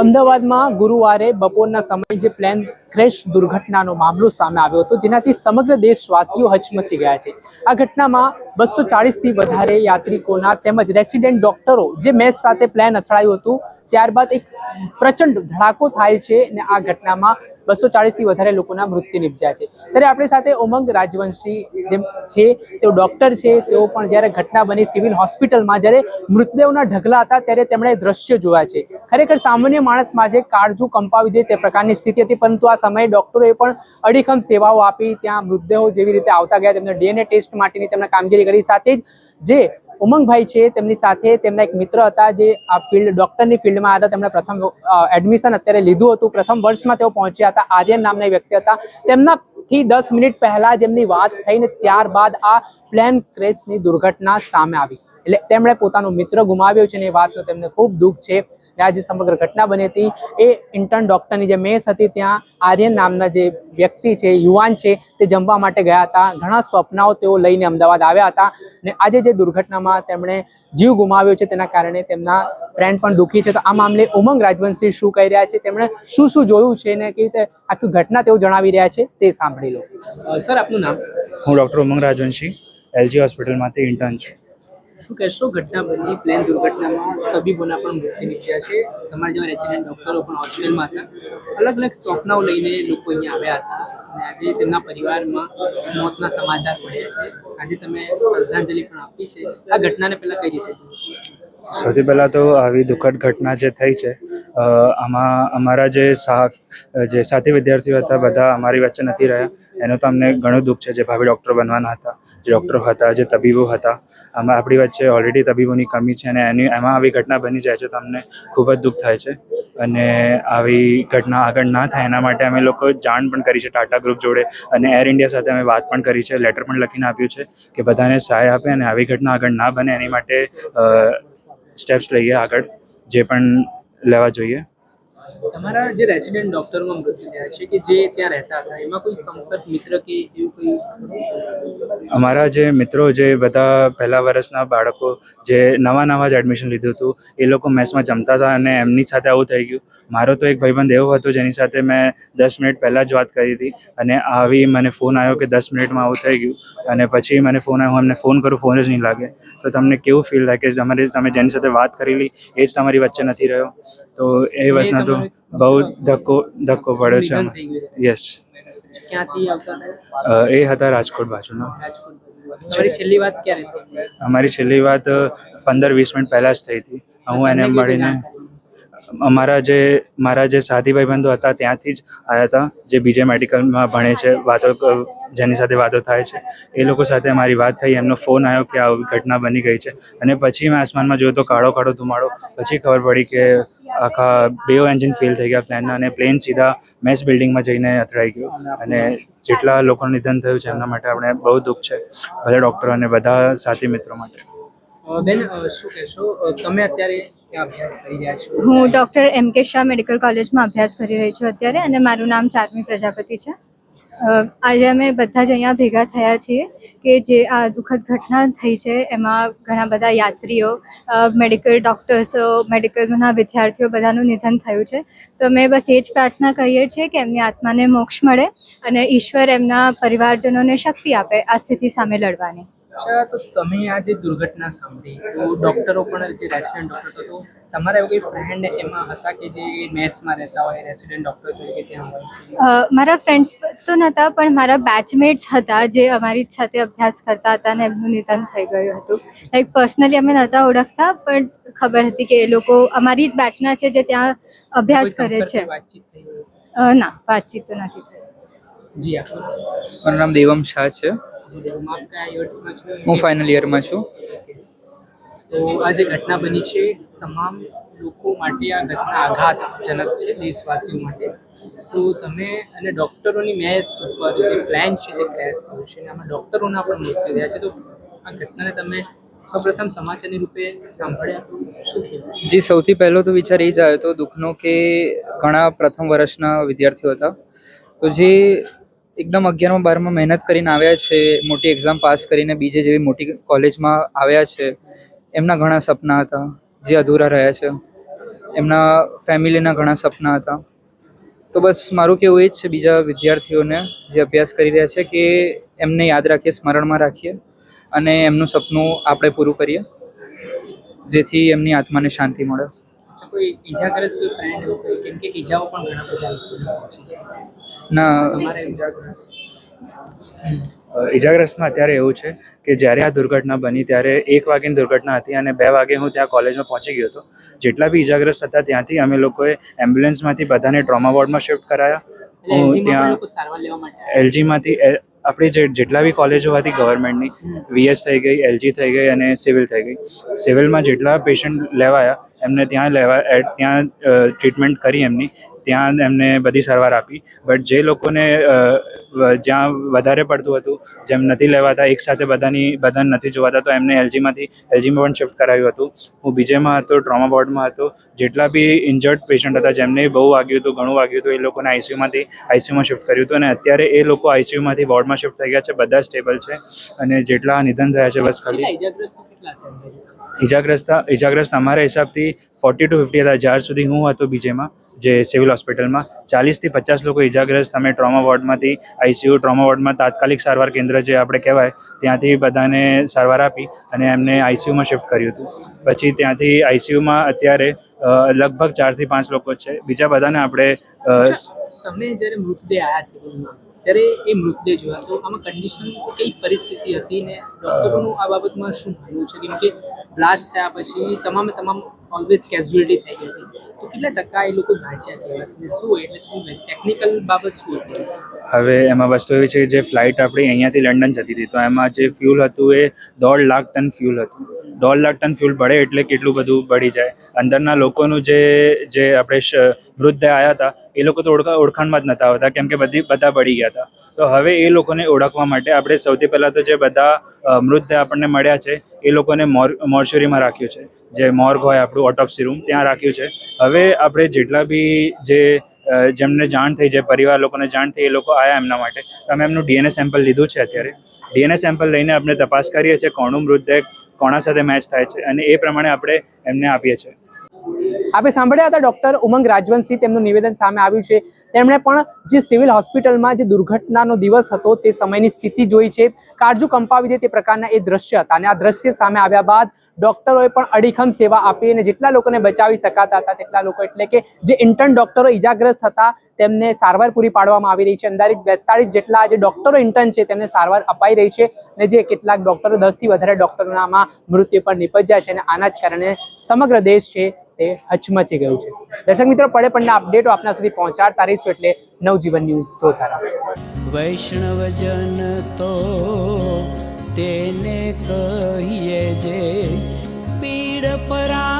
અમદાવાદમાં ગુરુવારે બપોરના સમયે જે પ્લેન ક્રેશ દુર્ઘટનાનો મામલો સામે આવ્યો હતો, જેનાથી સમગ્ર દેશવાસીઓ હચમચી ગયા છે. આ ઘટનામાં બસો ચાળીસથી વધારે યાત્રિકોના તેમજ રેસિડેન્ટ ડોક્ટરો જે મેસ સાથે પ્લેન અથડાયું હતું, ત્યારબાદ એક પ્રચંડ ધડાકો થાય છે અને આ ઘટનામાં બસો ચાળીસથી વધારે લોકોના મૃત્યુ નિપજ્યા છે. ત્યારે આપણી સાથે ઉમંગ રાજવંશી જેમ છે, તેઓ ડૉક્ટર છે, તેઓ પણ જ્યારે ઘટના બની સિવિલ હોસ્પિટલમાં, જ્યારે મૃતદેહોના ઢગલા હતા, ત્યારે તેમણે દ્રશ્ય જોયા છે. ખરેખર સામાન્ય માણસમાં જે કાળજું કંપાવી દે તે પ્રકારની સ્થિતિ હતી, પરંતુ આ સમયે ડૉક્ટરોએ પણ અડીખમ સેવાઓ આપી, ત્યાં મૃતદેહો જેવી રીતે આવતા ગયા, તેમને ડીએનએ ટેસ્ટ માટેની તેમણે કામગીરી કરી. સાથે જ જે ઉમંગભાઈ છે, તેમની સાથે તેમના એક મિત્ર હતા જે આ ફિલ્ડ ડૉક્ટરની ફિલ્ડમાં હતા. તેમણે પ્રથમ એડમિશન અત્યારે લીધું હતું. પ્રથમ વર્ષમાં તેઓ પહોંચ્યા હતા. આર્યન નામના વ્યક્તિ હતા, તેમનાથી દસ મિનિટ પહેલા જેમની વાત થઈને ત્યારબાદ આ પ્લેન ક્રેશની દુર્ઘટના સામે આવી. એટલે તેમણે પોતાનો મિત્ર ગુમાવ્યો છે અને એ વાતનું તેમને ખૂબ દુઃખ છે. અને આ જે સમગ્ર ઘટના બની હતી. એ ઇન્ટર્ન ડૉક્ટરની જે મેસ હતી ત્યાં આર્યન નામના જે વ્યક્તિ છે યુવાન છે તે જમવા માટે ગયા હતા. ઘણા સ્વપ્નાઓ તેઓ લઈને અમદાવાદ આવ્યા હતા અને આજે જે દુર્ઘટનામાં તેમણે જીવ ગુમાવ્યો છે તેના કારણે તેમના ફ્રેન્ડ પણ દુઃખી છે. તો આ મામલે ઉમંગ રાજવંશી શું કહી રહ્યા છે? તેમણે શું શું જોયું છે ને કેવી રીતે આખી ઘટના તેઓ જણાવી રહ્યા છે તે સાંભળી લો. સર આપનું નામ? હું ડૉક્ટર ઉમંગ રાજવંશી એલજી હોસ્પિટલમાંથી ઇન્ટર્ન છું. શું કહેશો? ઘટના બની, પ્લેન દુર્ઘટનામાં તબીબોના પણ મૃત્યુ નીપજ્યા છે. તમારા જેવા રેસિડેન્ટ ડૉક્ટરો પણ હોસ્પિટલમાં હતા. અલગ અલગ સ્વપ્નાઓ લઈને લોકો અહીંયા આવ્યા હતા. અને આજે તેમના પરિવારમાં મોતના સમાચાર મળ્યા છે. આજે તમે શ્રદ્ધાંજલિ પણ આપી છે. આ ઘટનાને પહેલાં કઈ રીતે? સૌથી પહેલાં તો આવી દુઃખદ ઘટના જે થઈ છે આમાં અમારા જે સા જે સાથી વિદ્યાર્થીઓ હતા બધા અમારી વચ્ચે નથી રહ્યા. એનું તો અમને ઘણું દુઃખ છે, જે ભાવિ ડૉક્ટર બનવાના હતા, જે ડૉક્ટરો હતા, જે તબીબો હતા. આમાં આપણી વચ્ચે ઓલરેડી તબીબોની કમી છે અને એની, એમાં આવી ઘટના બની જાય છે તો અમને ખૂબ જ દુઃખ થાય છે. અને આવી ઘટના આગળ ના થાય એના માટે અમે લોકો જાણ પણ કરી છે, ટાટા ગ્રુપ જોડે અને એર ઇન્ડિયા સાથે અમે વાત પણ કરી છે, લેટર પણ લખીને આપ્યું છે કે બધાને સહાય આપે અને આવી ઘટના આગળ ના બને એની માટે સ્ટેપ્સ લઈએ આગળ જે પણ લેવા જોઈએ. તમારા જે રેસિડેન્ટ ડોક્ટરોમાં મૃત્યુ થયા છે કે જે ત્યાં રહેતા હતા એમાં કોઈ સંપર્ક મિત્ર કે એવું કોઈ? અમારા જે મિત્રો જે બધા પહેલા વર્ષના બાળકો જે નવા નવા જ એડમિશન લીધું હતું એ લોકો મેસમાં જમતા હતા અને એમની સાથે આવું થઈ ગયું. મારો તો એક ભાઈબંધ એવો હતો જેની સાથે મેં દસ મિનિટ પહેલાં જ વાત કરી હતી અને આવી મને ફોન આવ્યો કે દસ મિનિટમાં આવું થઈ ગયું અને પછી મને ફોન આવ્યો હું એમને ફોન કરું ફોન જ નહીં લાગે. તો તમને કેવું ફીલ થાય કે તમારી તમે જેની સાથે વાત કરેલી એ જ તમારી વચ્ચે નથી રહ્યો? તો એ વસ્તુ તો બહુ ધક્કો ધક્કો પડ્યો છે યસ ક્યાંથી આવતા એ હતા રાજકોટ બાજુના. છેલ્લી વાત ક્યારે અમારી છેલ્લી વાત પંદર વીસ મિનિટ પહેલાં જ થઈ હતી. હું એને મળીને અમારા જે, મારા જે સાથી ભાઈબંધો હતા, ત્યાંથી જ આવ્યા હતા, જે બીજે મેડિકલમાં ભણે છે, વાતો, જેની સાથે વાતો થાય છે. એ લોકો સાથે મારી વાત થઈ, એમનો ફોન આવ્યો કે આવી ઘટના બની ગઈ છે. અને પછી મેં આસમાનમાં જોયું તો કાળો કાળો ધુમાડો. પછી ખબર પડી કે આખા બે એન્જિન ફેલ થઈ ગયા પ્લેનના અને પ્લેન સીધા મેસ બિલ્ડિંગમાં જઈને અથડાઈ ગયું. અને જેટલા લોકોનું નિધન થયું છે, એમના માટે આપણે બહુ દુઃખ છે, બધા ડૉક્ટરો અને બધા સાથી મિત્રો માટે. બેન શું કહેશો? તમે અત્યારે ક્યાં અભ્યાસ કરી રહ્યા છો? હું ડૉક્ટર એમ કે શાહ મેડિકલ કોલેજમાં અભ્યાસ કરી રહી છું અત્યારે અને મારું નામ ચારમી પ્રજાપતિ છે. આજે અમે બધા જ અહીંયા ભેગા થયા છીએ કે જે આ દુઃખદ ઘટના થઈ છે એમાં ઘણા બધા યાત્રીઓ મેડિકલ ડૉક્ટર્સો મેડિકલના વિદ્યાર્થીઓ બધાનું નિધન થયું છે. તો અમે બસ એ જ પ્રાર્થના કરીએ છીએ કે એમની આત્માને મોક્ષ મળે અને ઈશ્વર એમના પરિવારજનોને શક્તિ આપે આ સ્થિતિ સામે લડવાની. અચ્છા તો તમે આ જે દુર્ઘટના સાંભળી તો ડોક્ટરો પણ જે રેસિડેન્ટ ડોક્ટર તો તમારા એવું કોઈ ફ્રેન્ડ એમાં હતા કે જે મેસમાં રહેતા હોય રેસિડેન્ટ ડોક્ટર તરીકે ત્યાં હોય? મારા ફ્રેન્ડ્સ તો નહોતા પણ મારા બેચમેટ્સ હતા જે અમારી જ સાથે અભ્યાસ કરતા હતા અને એમનું નિધન થઈ ગયું હતું. લાઈક પર્સનલી અમે નહોતા ઓળખતા પણ ખબર હતી કે એ લોકો અમારી જ બેચના છે જે ત્યાં અભ્યાસ કરે છે. ના વાતચીત તો નથી થઈ. જી આપો મારું નામ દેવમ શાહ છે. હું ફાઇનલ યરમાં છું. તો આ જે ઘટના બની છે તમામ લોકો માટે આ ઘટના આઘાતજનક છે દેશવાસીઓ માટે. તો તમે અને ડૉક્ટરોની મેચ ઉપર જે પ્લાન છે તે ક્રેશ થયું છે અને આમાં ડૉક્ટરોના પણ મૃત્યુ થયા છે. તો આ ઘટનાને તમે સૌપ્રથમ સમાચારની રૂપે સાંભળ્યા? જે સૌથી પહેલો તો વિચાર એ જ આવ્યો હતો દુઃખનો કે ઘણા પ્રથમ વર્ષના વિદ્યાર્થીઓ હતા. તો જે એકદમ અગિયારમાં બારમાં મહેનત કરીને આવ્યા છે, મોટી એક્ઝામ પાસ કરીને બીજે જેવી મોટી કોલેજમાં આવ્યા છે. એમના ઘણા સપના હતા, જે અધૂરા રહ્યા છે. એમના ફેમિલીના ઘણા સપના હતા. તો બસ મારું કેવું એ જ છે, બીજા વિદ્યાર્થીઓને જે અભ્યાસ કરી રહ્યા છે કે એમને યાદ રાખીએ, સ્મરણમાં રાખીએ અને એમનું સપનું આપણે પૂરું કરીએ, જેથી એમની આત્માને શાંતિ મળે. કોઈ ઈજાગ્રસ્ત કોઈ ફ્રેન્ડ કેમ કે ઈજાઓ પણ ઘણા બધા ના. ઇજાગ્રસ્તમાં અત્યારે એવું છે કે જ્યારે આ દુર્ઘટના બની ત્યારે એક વાગ્યાની દુર્ઘટના હતી અને બે વાગે હું ત્યાં કોલેજમાં પહોંચી ગયો હતો. જેટલા બી ઈજાગ્રસ્ત હતા ત્યાંથી અમે લોકોએ એમ્બ્યુલન્સમાંથી બધાને ટ્રોમા વોર્ડમાં શિફ્ટ કરાયા. હું ત્યાં. એલજીમાંથી આપણી જે જેટલા બી કોલેજો હતી ગવર્મેન્ટની વીએસ થઈ ગઈ એલજી થઈ ગઈ અને સિવિલ થઈ ગઈ. સિવિલમાં જેટલા પેશન્ટ લેવાયા એમને ત્યાં લેવા ત્યાં ટ્રીટમેન્ટ કરી એમની. ત્યાં એમને બધી સારવાર આપી. બટ જે લોકોને જ્યાં વધારે પડતું હતું, જેમ નથી લેવાતા, એક સાથે બધાની, બધાને નથી જોવાતા, તો એમને એલજીમાંથી એલજીમાં પણ શિફ્ટ કરાવ્યું હતું. હું બીજેમાં હતો ટ્રોમા વોર્ડમાં હતો. જેટલા બી ઇન્જર્ડ પેશન્ટ હતા, જેમને બહુ વાગ્યું હતું, ઘણું વાગ્યું હતું, એ લોકોને આઈસીયુમાંથી આઈસીયુમાં શિફ્ટ કર્યું હતું. અને અત્યારે એ લોકો આઈસીયુમાંથી વોર્ડમાં શિફ્ટ થઈ ગયા છે, બધા સ્ટેબલ છે. અને જેટલા નિધન થયા છે, બસ ખાલી ઇજાગ્રસ્ત ઇજાગ્રસ્ત અમારા હિસાબથી ફોર્ટી ટુ ફિફ્ટી હતા જ્યાર સુધી હું હતો બીજેમાં જે સિવિલ હોસ્પિટલમાં ચાલીસથી પચાસ લોકો ઇજાગ્રસ્ત. અમે ટ્રોમા વોર્ડમાંથી આઈસીયુ ટ્રોમા વોર્ડમાં તાત્કાલિક સારવાર કેન્દ્ર જે આપણે કહેવાય ત્યાંથી બધાને સારવાર આપી અને એમને આઈસીયુમાં શિફ્ટ કર્યું હતું. પછી ત્યાંથી આઈસીયુમાં અત્યારે લગભગ ચારથી પાંચ લોકો છે. બીજા બધાને આપણે તમને જ્યારે મૃતદેહ આયા સિવિલમાં ત્યારે એ મૃતદેહ જોયા. તો આમાં કન્ડિશન કઈ પરિસ્થિતિ હતી ને ડૉક્ટરોનું આ બાબતમાં શું માનવું છે? કેમ કે બ્લાસ્ટ થયા પછી તમામે તમામ ઓલવેઝ કેઝ્યુઅલિટી થઈ ગઈ હતી. તો કેટલા ટકા એ લોકો ગાંચ્યા ગયા ને શું એટલે ટેકનિકલ બાબત શું હતી? હવે એમાં વસ્તુ એવી છે કે જે ફ્લાઇટ આપણી અહીંયાથી લંડન જતી હતી, તો એમાં જે ફ્યુલ હતું એ દોઢ લાખ ટન ફ્યુલ હતું. દોઢ લાખ ટન ફ્યુલ બળે એટલે કેટલું બધું બળી જાય. અંદરના લોકોનું જે જે આપણે વૃદ્ધ આવ્યા હતા, એ લોકો તો ઓળખા, ઓળખાણમાં જ નતા આવતા, કેમ કે બધી, બધા બળી ગયા હતા. તો હવે એ લોકોને ઓળખવા માટે આપણે સૌથી પહેલાં તો જે બધા મૃતદેહ આપણને મળ્યા છે, એ લોકોને મોર મોર્ચ્યુરીમાં રાખ્યું છે. જે મોર્ગ હોય આપણું ઓટોપ્સી રૂમ ત્યાં રાખ્યું છે. હવે આપણે જેટલા બી જે જેમને જાણ થઈ, જે પરિવાર લોકોને જાણ થઈ, એ લોકો આવ્યા એમના માટે. અમે એમનું ડીએનએ સેમ્પલ લીધું છે અત્યારે. ડીએનએ સેમ્પલ લઈને આપણે તપાસ કરીએ છીએ કોણું મૃતદેહ કોના સાથે મેચ થાય છે અને એ પ્રમાણે આપણે એમને આપીએ છીએ. આપણે સાંભળ્યા હતા ડૉક્ટર ઉમંગ રાજવંશી, તેમનું નિવેદન સામે આવ્યું છે. તેમણે પણ જે સિવિલ હોસ્પિટલમાં જે દુર્ઘટનાનો દિવસ હતો તે સમયની સ્થિતિ જોઈ છે. કાળજુ કંપાવી દે તે પ્રકારના એ દ્રશ્ય હતા અને આ દ્રશ્ય સામે આવ્યા બાદ ડૉક્ટરોએ પણ અડીખમ સેવા આપી અને જેટલા લોકોને બચાવી શકાતા હતા તેટલા લોકો એટલે કે જે ઇન્ટર્ન ડૉક્ટરો ઇજાગ્રસ્ત હતા તેમને સારવાર પૂરી પાડવામાં આવી રહી છે. અંદાજિત બેતાળીસ જેટલા જે ડૉક્ટરો ઇન્ટર્ન છે તેમને સારવાર અપાઈ રહી છે અને જે કેટલાક ડૉક્ટરો દસથી વધારે ડૉક્ટરોનામાં મૃત્યુ પર નિપજ્યા છે અને આના જ કારણે સમગ્ર દેશ છે તે હચમચી ગયું છે. દર્શક મિત્રો, પડે પડના અપડેટો આપના સુધી પહોંચાડતા રહીશું એટલે નવજીવન ન્યૂઝ જોતા રહો. વૈષ્ણવજન તો તેને કહીએ જે પીડ પરા